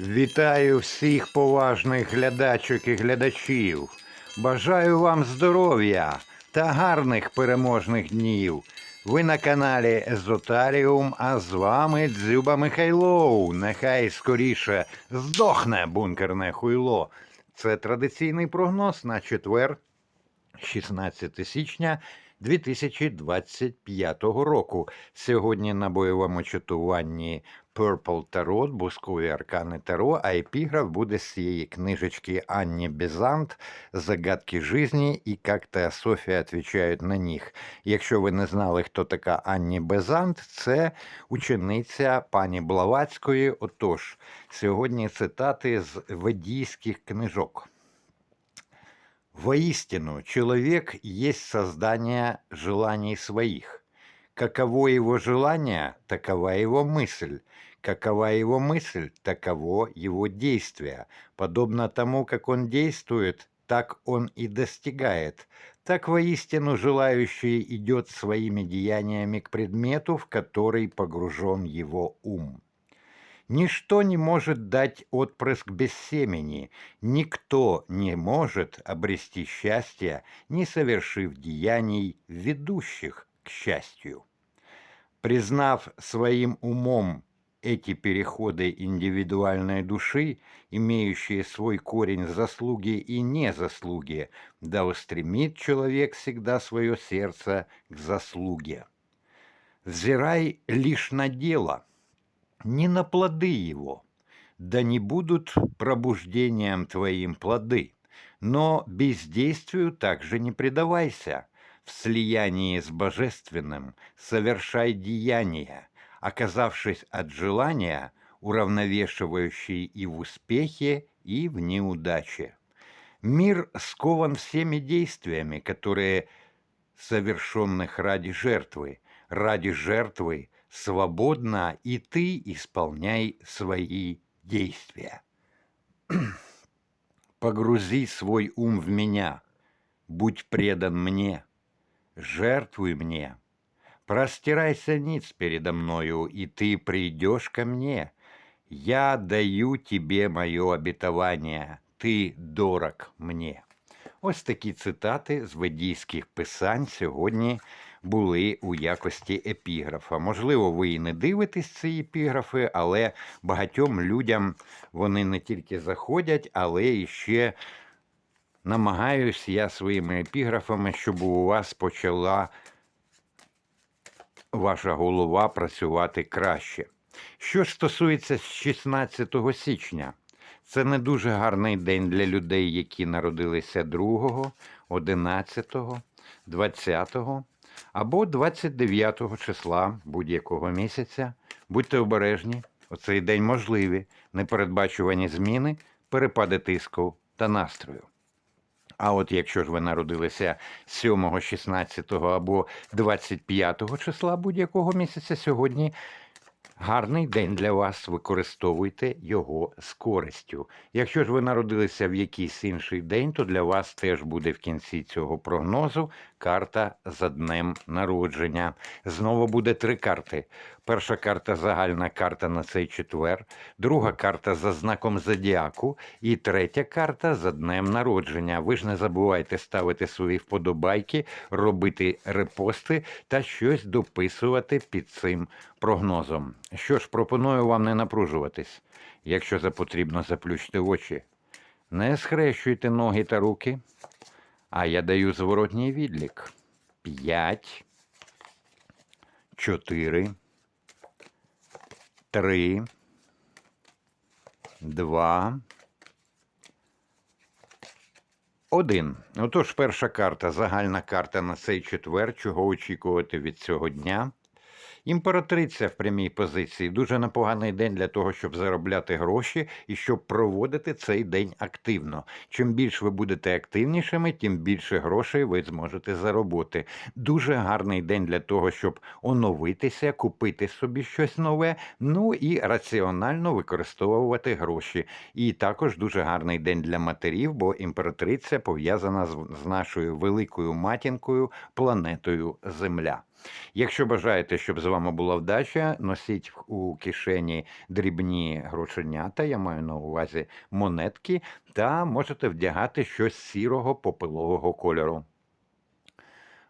Вітаю всіх поважних глядачок і глядачів. Бажаю вам здоров'я та гарних переможних днів. Ви на каналі Езотаріум, а з вами Дзюба Михайлов. Нехай скоріше здохне бункерне хуйло. Це традиційний прогноз на четвер, 16 січня 2025 року. Сьогодні на бойовому чатуванні Purple Tarot, бускові аркани Таро, а епіграф буде з цієї книжечки Анні Безант «Загадки жизни» і як Теософія відповідають на них. Якщо ви не знали, хто така Анні Безант, це учениця пані Блаватської. Отож, сьогодні цитати з ведійських книжок. Воистину, человек есть создание желаний своих. Каково его желание, такова его мысль. Какова его мысль, таково его действие. Подобно тому, как он действует, так он и достигает. Так воистину желающий идет своими деяниями к предмету, в который погружен его ум. Ничто не может дать отпрыск без семени, никто не может обрести счастье, не совершив деяний, ведущих к счастью. Признав своим умом эти переходы индивидуальной души, имеющие свой корень в заслуге и незаслуге, да устремит человек всегда свое сердце к заслуге. Взирай лишь на дело – не на плоды его, да не будут пробуждением твоим плоды, но бездействию также не предавайся. В слиянии с Божественным совершай деяния, оказавшись от желания, уравновешивающий и в успехе, и в неудаче. Мир скован всеми действиями, которые совершенных ради жертвы. Ради жертвы свободно и ты исполняй свои действия. Погрузи свой ум в меня, будь предан мне, жертвуй мне. Простирайся ниц передо мною, и ты придешь ко мне. Я даю тебе мое обетование, ти дорог мне. Ось такі цитати з ведійських писань сьогодні були у якості епіграфа. Можливо, ви і не дивитесь ці епіграфи, але багатьом людям вони не тільки заходять, але і ще намагаюсь я своїми епіграфами, щоб у вас почала ваша голова працювати краще. Що ж стосується 16 січня, це не дуже гарний день для людей, які народилися 2, 11, 20 або 29 числа будь-якого місяця. Будьте обережні, у цей день можливі непередбачувані зміни, перепади тиску та настрою. А от якщо ж ви народилися 7, 16 або 25 числа будь-якого місяця, сьогодні гарний день для вас, використовуйте його з користю. Якщо ж ви народилися в якийсь інший день, то для вас теж буде в кінці цього прогнозу карта за днем народження. Знову буде три карти. Перша карта загальна карта на цей четвер, друга карта за знаком зодіаку і третя карта за днем народження. Ви ж не забувайте ставити свої вподобайки, робити репости та щось дописувати під цим прогнозом. Що ж, пропоную вам не напружуватись. Якщо за потрібно, заплющте очі. Не схрещуйте ноги та руки, а я даю зворотній відлік. П'ять, чотири, три, два, один. Отож, перша карта, загальна карта на цей четвер, чого очікувати від цього дня. Імператриця в прямій позиції дуже непоганий день для того, щоб заробляти гроші і щоб проводити цей день активно. Чим більше ви будете активнішими, тим більше грошей ви зможете заробити. Дуже гарний день для того, щоб оновитися, купити собі щось нове, ну і раціонально використовувати гроші. І також дуже гарний день для матерів, бо імператриця пов'язана з, нашою великою матінкою планетою Земля. Якщо бажаєте, щоб з вами була вдача, носіть у кишені дрібні грошенята, я маю на увазі монетки, та можете вдягати щось сірого попилового кольору.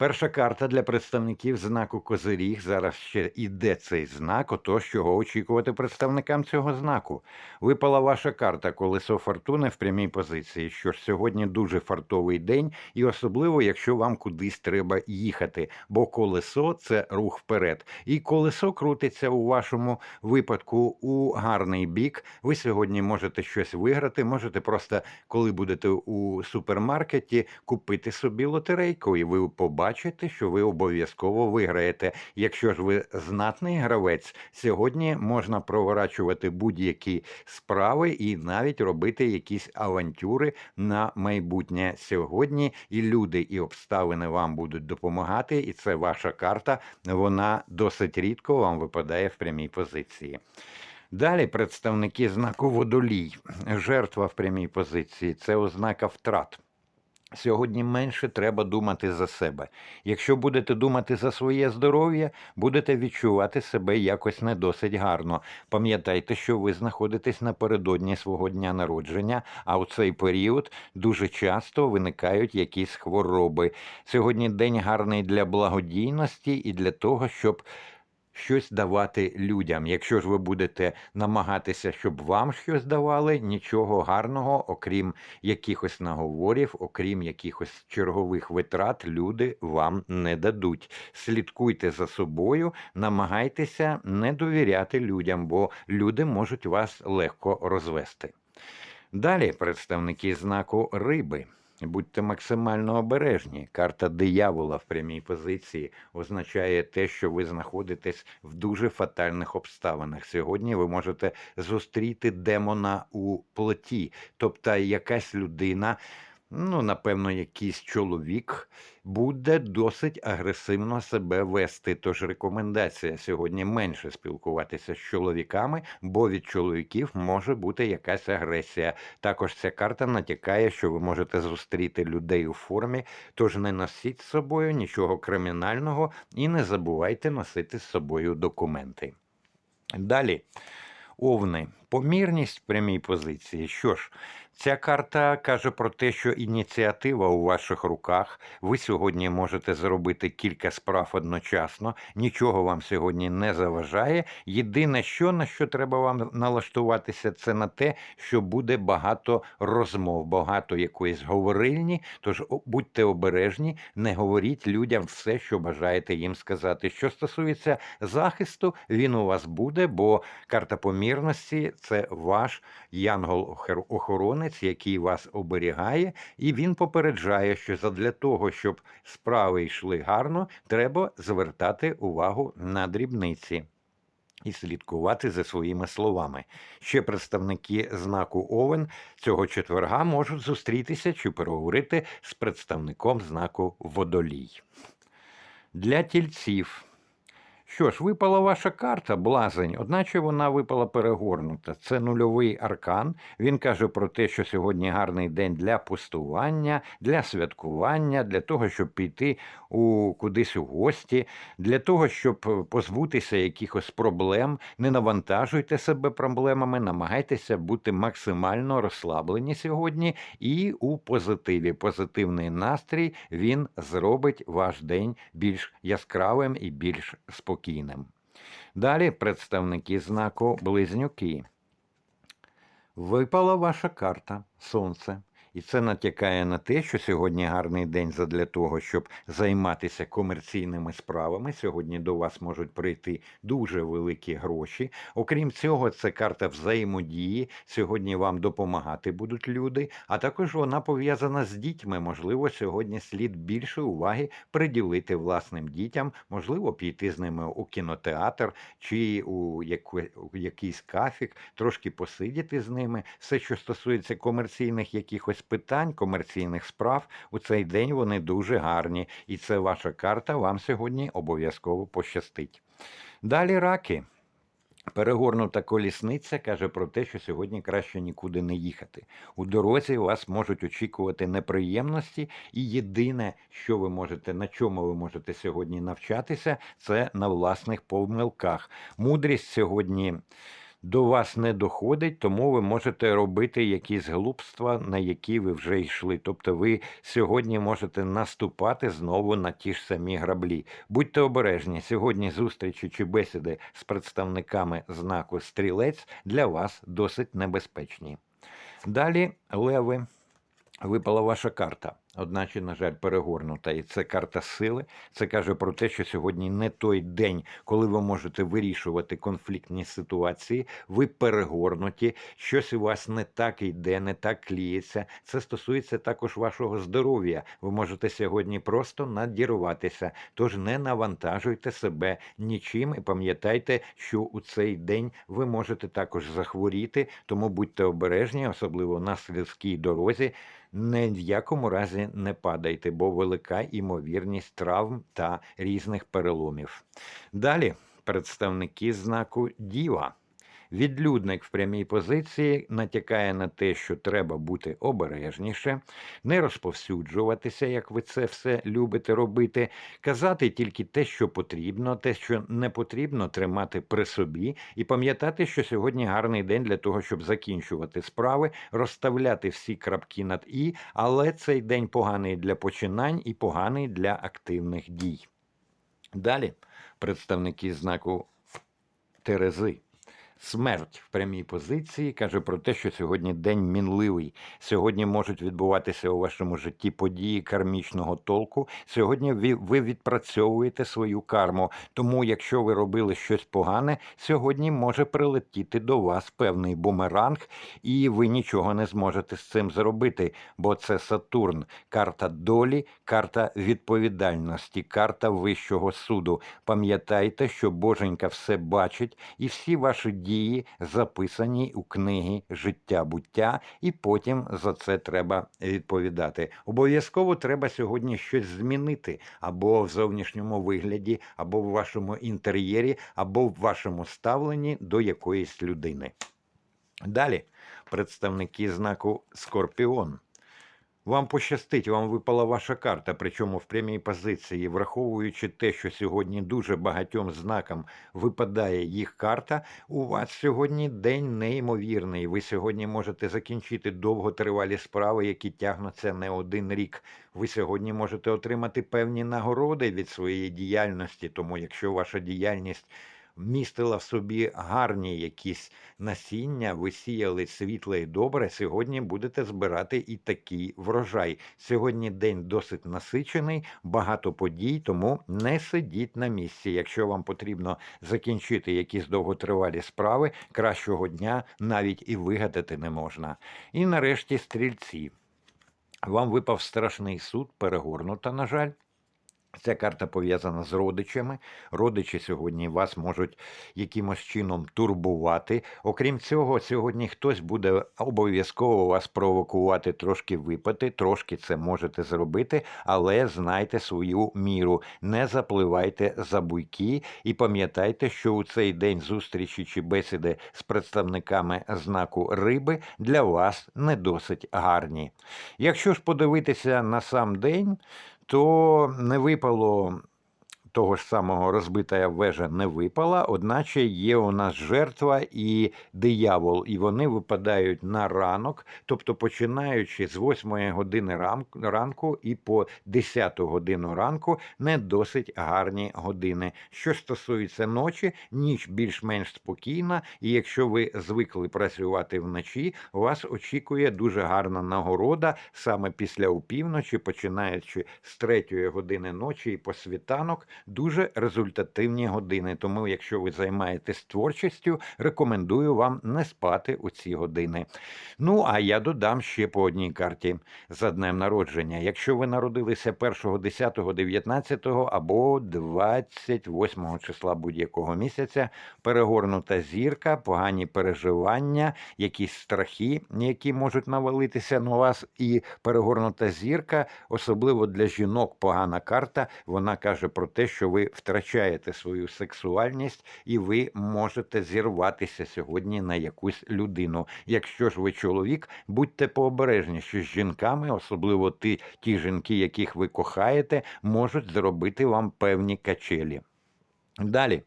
Перша карта для представників знаку Козиріг. Зараз ще іде цей знак, отож, чого очікувати представникам цього знаку. Випала ваша карта колесо фортуни в прямій позиції. Що ж сьогодні дуже фартовий день, і особливо, якщо вам кудись треба їхати, бо колесо це рух вперед. І колесо крутиться у вашому випадку у гарний бік. Ви сьогодні можете щось виграти, можете просто, коли будете у супермаркеті, купити собі лотерейку, і ви побачите, що ви обов'язково виграєте. Якщо ж ви знатний гравець, сьогодні можна проворачувати будь-які справи і навіть робити якісь авантюри на майбутнє сьогодні. І люди, і обставини вам будуть допомагати, і це ваша карта. Вона досить рідко вам випадає в прямій позиції. Далі представники знаку водолій. Жертва в прямій позиції це ознака втрат. Сьогодні менше треба думати за себе. Якщо будете думати за своє здоров'я, будете відчувати себе якось не досить гарно. Пам'ятайте, що ви знаходитесь напередодні свого дня народження, а у цей період дуже часто виникають якісь хвороби. Сьогодні день гарний для благодійності і для того, щоб щось давати людям. Якщо ж ви будете намагатися, щоб вам щось давали, нічого гарного, окрім якихось наговорів, окрім якихось чергових витрат, люди вам не дадуть. Слідкуйте за собою, намагайтеся не довіряти людям, бо люди можуть вас легко розвести. Далі представники знаку риби. Будьте максимально обережні. Карта диявола в прямій позиції означає те, що ви знаходитесь в дуже фатальних обставинах. Сьогодні ви можете зустріти демона у плоті, тобто якась людина. Ну, напевно, якийсь чоловік буде досить агресивно себе вести. Тож рекомендація сьогодні менше спілкуватися з чоловіками, бо від чоловіків може бути якась агресія. Також ця карта натякає, що ви можете зустріти людей у формі, тож не носіть з собою нічого кримінального і не забувайте носити з собою документи. Далі. Овни, помірність в прямій позиції. Що ж, ця карта каже про те, що ініціатива у ваших руках. Ви сьогодні можете зробити кілька справ одночасно, нічого вам сьогодні не заважає. Єдине, що на що треба вам налаштуватися, це на те, що буде багато розмов, багато якоїсь говорильні. Тож будьте обережні, не говоріть людям все, що бажаєте їм сказати. Що стосується захисту, він у вас буде, бо карта помірності це ваш янгол-охоронець, який вас оберігає, і він попереджає, що задля того, щоб справи йшли гарно, треба звертати увагу на дрібниці. І слідкувати за своїми словами. Ще представники знаку Овен цього четверга можуть зустрітися чи переговорити з представником знаку Водолій. Для тільців. Що ж, випала ваша карта, блазень, одначе вона випала перегорнута. Це нульовий аркан. Він каже про те, що сьогодні гарний день для пустування, для святкування, для того, щоб піти у кудись у гості, для того, щоб позбутися якихось проблем. Не навантажуйте себе проблемами, намагайтеся бути максимально розслаблені сьогодні і у позитиві. Позитивний настрій він зробить ваш день більш яскравим і більш спокійним спокійним. Далі представники знаку Близнюки. Випала ваша карта Сонце. І це натякає на те, що сьогодні гарний день задля того, щоб займатися комерційними справами. Сьогодні до вас можуть прийти дуже великі гроші. Окрім цього, це карта взаємодії. Сьогодні вам допомагати будуть люди, а також вона пов'язана з дітьми. Можливо, сьогодні слід більше уваги приділити власним дітям, можливо, піти з ними у кінотеатр чи у, якийсь кафік, трошки посидіти з ними. Все, що стосується комерційних якихось якихось питань, комерційних справ у цей день вони дуже гарні, і це ваша карта вам сьогодні обов'язково пощастить. Далі раки. Перегорнута колісниця каже про те, що сьогодні краще нікуди не їхати. У дорозі вас можуть очікувати неприємності, і єдине, що ви можете, на чому ви можете сьогодні навчатися, це на власних помилках. Мудрість сьогодні до вас не доходить, тому ви можете робити якісь глупства, на які ви вже йшли. Тобто ви сьогодні можете наступати знову на ті ж самі граблі. Будьте обережні, сьогодні зустрічі чи бесіди з представниками знаку стрілець для вас досить небезпечні. Далі, леви, випала ваша карта. Одначе, на жаль, перегорнута. І це карта сили. Це каже про те, що сьогодні не той день, коли ви можете вирішувати конфліктні ситуації. Ви перегорнуті, щось у вас не так йде, не так кліється. Це стосується також вашого здоров'я. Ви можете сьогодні просто надірватися. Тож не навантажуйте себе нічим і пам'ятайте, що у цей день ви можете також захворіти, тому будьте обережні, особливо на сільській дорозі. Ні в якому разі не падайте, бо велика імовірність травм та різних переломів. Далі представники знаку Діва. Відлюдник в прямій позиції натякає на те, що треба бути обережніше, не розповсюджуватися, як ви це все любите робити, казати тільки те, що потрібно, те, що не потрібно, тримати при собі, і пам'ятати, що сьогодні гарний день для того, щоб закінчувати справи, розставляти всі крапки над і, але цей день поганий для починань і поганий для активних дій. Далі представники знаку Терези. Смерть в прямій позиції каже про те, що сьогодні день мінливий. Сьогодні можуть відбуватися у вашому житті події кармічного толку. Сьогодні ви, відпрацьовуєте свою карму. Тому, якщо ви робили щось погане, сьогодні може прилетіти до вас певний бумеранг, і ви нічого не зможете з цим зробити, бо це Сатурн, карта долі, карта відповідальності, карта вищого суду. Пам'ятайте, що Боженька все бачить, і всі ваші дії записані у книги життя буття, і потім за це треба відповідати. Обов'язково треба сьогодні щось змінити або в зовнішньому вигляді, або в вашому інтер'єрі, або в вашому ставленні до якоїсь людини. Далі представники знаку Скорпіон. Вам пощастить, вам випала ваша карта, причому в прямій позиції, враховуючи те, що сьогодні дуже багатьом знакам випадає їх карта. У вас сьогодні день неймовірний. Ви сьогодні можете закінчити довготривалі справи, які тягнуться не один рік. Ви сьогодні можете отримати певні нагороди від своєї діяльності. Тому, якщо ваша діяльність містила в собі гарні якісь насіння, ви сіяли світле і добре. Сьогодні будете збирати і такий врожай. Сьогодні день досить насичений, багато подій, тому не сидіть на місці. Якщо вам потрібно закінчити якісь довготривалі справи, кращого дня навіть і вигадати не можна. І нарешті стрільці. Вам випав страшний суд, перегорнута, на жаль. Ця карта пов'язана з родичами. Родичі сьогодні вас можуть якимось чином турбувати. Окрім цього, сьогодні хтось буде обов'язково вас провокувати трошки випити, трошки це можете зробити, але знайте свою міру. Не запливайте за буйки і пам'ятайте, що у цей день зустрічі чи бесіди з представниками знаку риби для вас не досить гарні. Якщо ж подивитися на сам день, то не випало того ж самого розбита вежа не випала, одначе є у нас жертва і диявол, і вони випадають на ранок, тобто починаючи з 8 години ранку і по 10 годину ранку не досить гарні години. Що стосується ночі, ніч більш-менш спокійна, і якщо ви звикли працювати вночі, вас очікує дуже гарна нагорода саме після опівночі, починаючи з 3 години ночі і по світанок дуже результативні години. Тому, якщо ви займаєтесь творчістю, рекомендую вам не спати у ці години. Ну, а я додам ще по одній карті за днем народження. Якщо ви народилися 1, 10, 19 або 28 числа будь-якого місяця, перегорнута зірка, погані переживання, якісь страхи, які можуть навалитися на вас, і перегорнута зірка, особливо для жінок, погана карта. Вона каже про те, що ви втрачаєте свою сексуальність і ви можете зірватися сьогодні на якусь людину. Якщо ж ви чоловік, будьте пообережніші з жінками, особливо ті, ті жінки, яких ви кохаєте, можуть зробити вам певні качелі. Далі,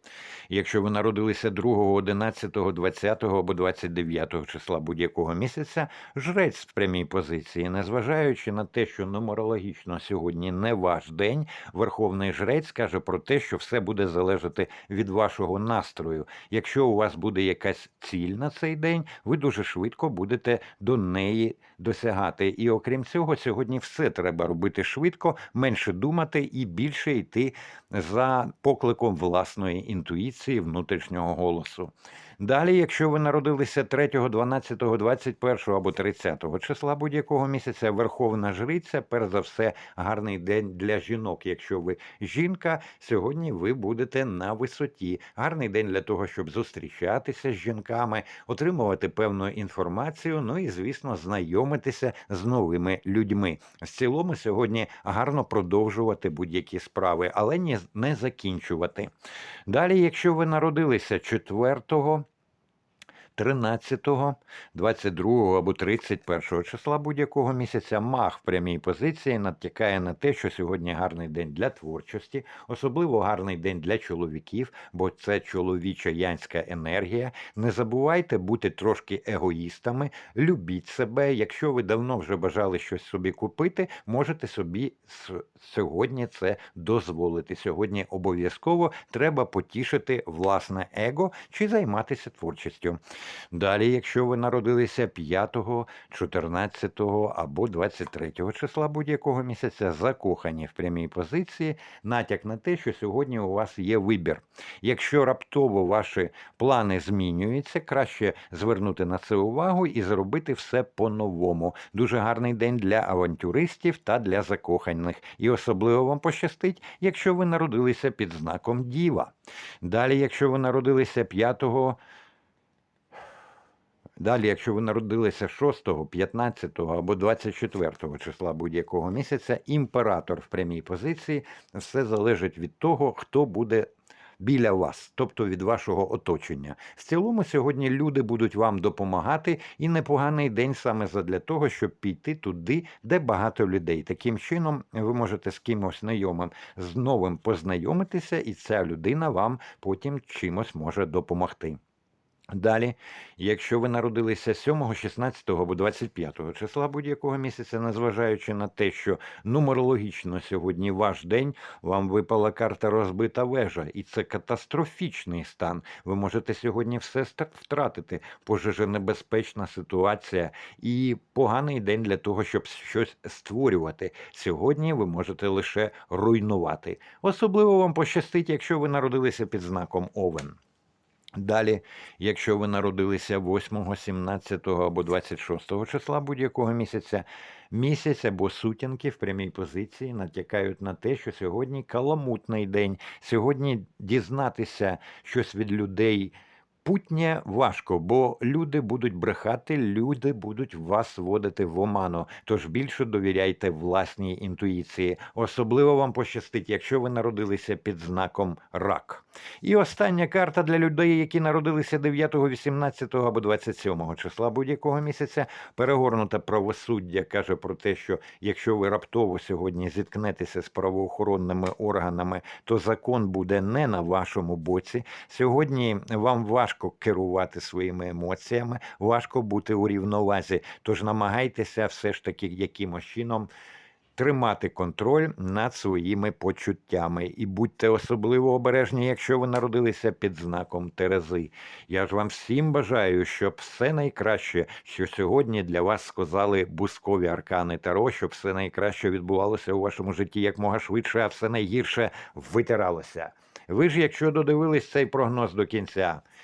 якщо ви народилися 2, 11, 20 або 29 числа будь-якого місяця, жрець в прямій позиції, незважаючи на те, що нумерологічно сьогодні не ваш день, верховний жрець каже про те, що все буде залежати від вашого настрою. Якщо у вас буде якась ціль на цей день, ви дуже швидко будете до неї досягати. І окрім цього, сьогодні все треба робити швидко, менше думати і більше йти за покликом власної інтуїції внутрішнього голосу. Далі, якщо ви народилися 3, 12, 21 або 30 числа будь-якого місяця, Верховна Жриця, перш за все, гарний день для жінок. Якщо ви жінка, сьогодні ви будете на висоті. Гарний день для того, щоб зустрічатися з жінками, отримувати певну інформацію, ну і, звісно, знайомитися з новими людьми. В цілому, сьогодні гарно продовжувати будь-які справи, але не закінчувати. Далі, якщо ви народилися 4, 13, 22 або 31 числа будь-якого місяця мах в прямій позиції натякає на те, що сьогодні гарний день для творчості, особливо гарний день для чоловіків, бо це чоловіча янська енергія. Не забувайте бути трошки егоїстами, любіть себе. Якщо ви давно вже бажали щось собі купити, можете собі сьогодні це дозволити. Сьогодні обов'язково треба потішити власне его чи займатися творчістю. Далі, якщо ви народилися 5, 14 або 23 числа будь-якого місяця, закохані в прямій позиції, натяк на те, що сьогодні у вас є вибір. Якщо раптово ваші плани змінюються, краще звернути на це увагу і зробити все по-новому. Дуже гарний день для авантюристів та для закоханих. І особливо вам пощастить, якщо ви народилися під знаком Діва. Далі, якщо ви народилися 5 Далі, якщо ви народилися 6, 15 або 24 числа будь-якого місяця, імператор в прямій позиції, все залежить від того, хто буде біля вас, тобто від вашого оточення. В цілому сьогодні люди будуть вам допомагати, і непоганий день саме задля того, щоб піти туди, де багато людей. Таким чином, ви можете з кимось знайомим з новим познайомитися, і ця людина вам потім чимось може допомогти. Далі, якщо ви народилися 7, 16 або 25 числа будь-якого місяця, незважаючи на те, що нумерологічно сьогодні ваш день, вам випала карта розбита вежа, і це катастрофічний стан. Ви можете сьогодні все втратити. Пожежонебезпечна ситуація і поганий день для того, щоб щось створювати. Сьогодні ви можете лише руйнувати. Особливо вам пощастить, якщо ви народилися під знаком Овен. Далі, якщо ви народилися 8, 17 або 26 числа будь-якого місяця, місяць або сутінки в прямій позиції натякають на те, що сьогодні каламутний день. Сьогодні дізнатися щось від людей. Путнє важко, бо люди будуть брехати, люди будуть вас вводити в оману. Тож більше довіряйте власній інтуїції. Особливо вам пощастить, якщо ви народилися під знаком рак. І остання карта для людей, які народилися 9, 18 або 27 числа будь-якого місяця. Перегорнуте правосуддя каже про те, що якщо ви раптово сьогодні зіткнетеся з правоохоронними органами, то закон буде не на вашому боці. Сьогодні вам важко керувати своїми емоціями, важко бути у рівновазі. Тож намагайтеся все ж таки якимось чином. Тримати контроль над своїми почуттями і будьте особливо обережні, якщо ви народилися під знаком Терези. Я ж вам всім бажаю, щоб все найкраще, що сьогодні для вас сказали бускові аркани Таро, щоб все найкраще відбувалося у вашому житті якмога швидше, а все найгірше витиралося. Ви ж, якщо додивились цей прогноз до кінця,